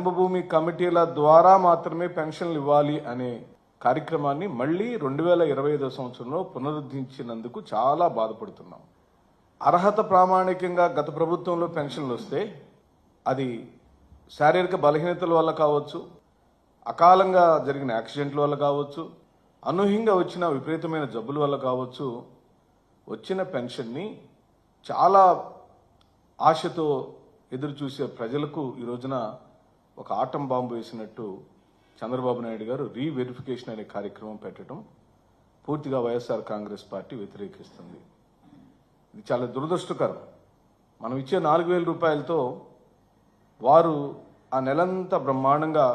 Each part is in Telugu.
జన్మభూమి కమిటీల ద్వారా మాత్రమే పెన్షన్లు ఇవ్వాలి అనే కార్యక్రమాన్ని మళ్ళీ రెండు వేల ఇరవై ఐదో సంవత్సరంలో పునరుద్ధరించినందుకు చాలా బాధపడుతున్నాం. అర్హత ప్రామాణికంగా గత ప్రభుత్వంలో పెన్షన్లు వస్తే అది శారీరక బలహీనతల వల్ల కావచ్చు అకాలంగా జరిగిన యాక్సిడెంట్ల వల్ల కావచ్చు అనూహ్యంగా వచ్చిన విపరీతమైన జబ్బుల వల్ల కావచ్చు వచ్చిన పెన్షన్ని చాలా ఆశతో ఎదురు చూసే ప్రజలకు ఈ రోజున ఒక ఆటం బాంబు వేసినట్టు చంద్రబాబు నాయుడు గారు రీవెరిఫికేషన్ అనే కార్యక్రమం పెట్టడం పూర్తిగా వైఎస్ఆర్ కాంగ్రెస్ పార్టీ వ్యతిరేకిస్తుంది. ఇది చాలా దురదృష్టకరం. మనం ఇచ్చే నాలుగు వేల రూపాయలతో వారు ఆ నెలంతా బ్రహ్మాండంగా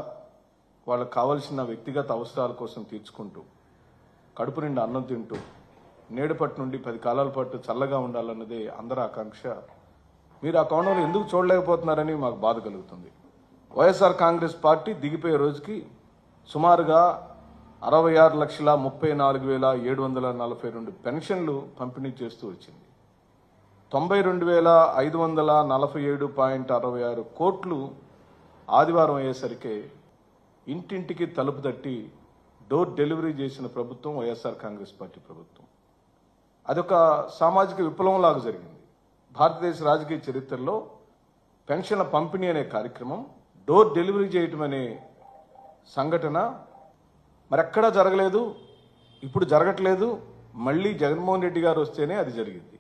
వాళ్ళకు కావలసిన వ్యక్తిగత అవసరాల కోసం తీర్చుకుంటూ కడుపు నిండా అన్నం తింటూ నేడుపట్టు నుండి పది కాలాల పాటు చల్లగా ఉండాలన్నదే అందరి ఆకాంక్ష. మీరు ఆ కోణంలో ఎందుకు చూడలేకపోతున్నారని మాకు బాధ కలుగుతుంది. వైఎస్ఆర్ కాంగ్రెస్ పార్టీ దిగిపోయే రోజుకి సుమారుగా అరవై ఆరు లక్షల ముప్పై నాలుగు వేల ఏడు వందల నలభై రెండు పెన్షన్లు పంపిణీ చేస్తూ వచ్చింది. తొంభై రెండు వేల ఐదు వందల నలభై ఏడు పాయింట్ అరవై ఆరు కోట్లు ఆదివారం అయ్యేసరికి ఇంటింటికి తలుపు తట్టి డోర్ డెలివరీ చేసిన ప్రభుత్వం వైఎస్ఆర్ కాంగ్రెస్ పార్టీ ప్రభుత్వం. అదొక సామాజిక విప్లవంలాగా జరిగింది. భారతదేశ రాజకీయ చరిత్రలో పెన్షన్ల పంపిణీ అనే కార్యక్రమం డోర్ డెలివరీ చేయటం అనే సంఘటన మరెక్కడా జరగలేదు ఇప్పుడు జరగట్లేదు. మళ్ళీ జగన్మోహన్ రెడ్డి గారు వస్తేనే అది జరిగింది.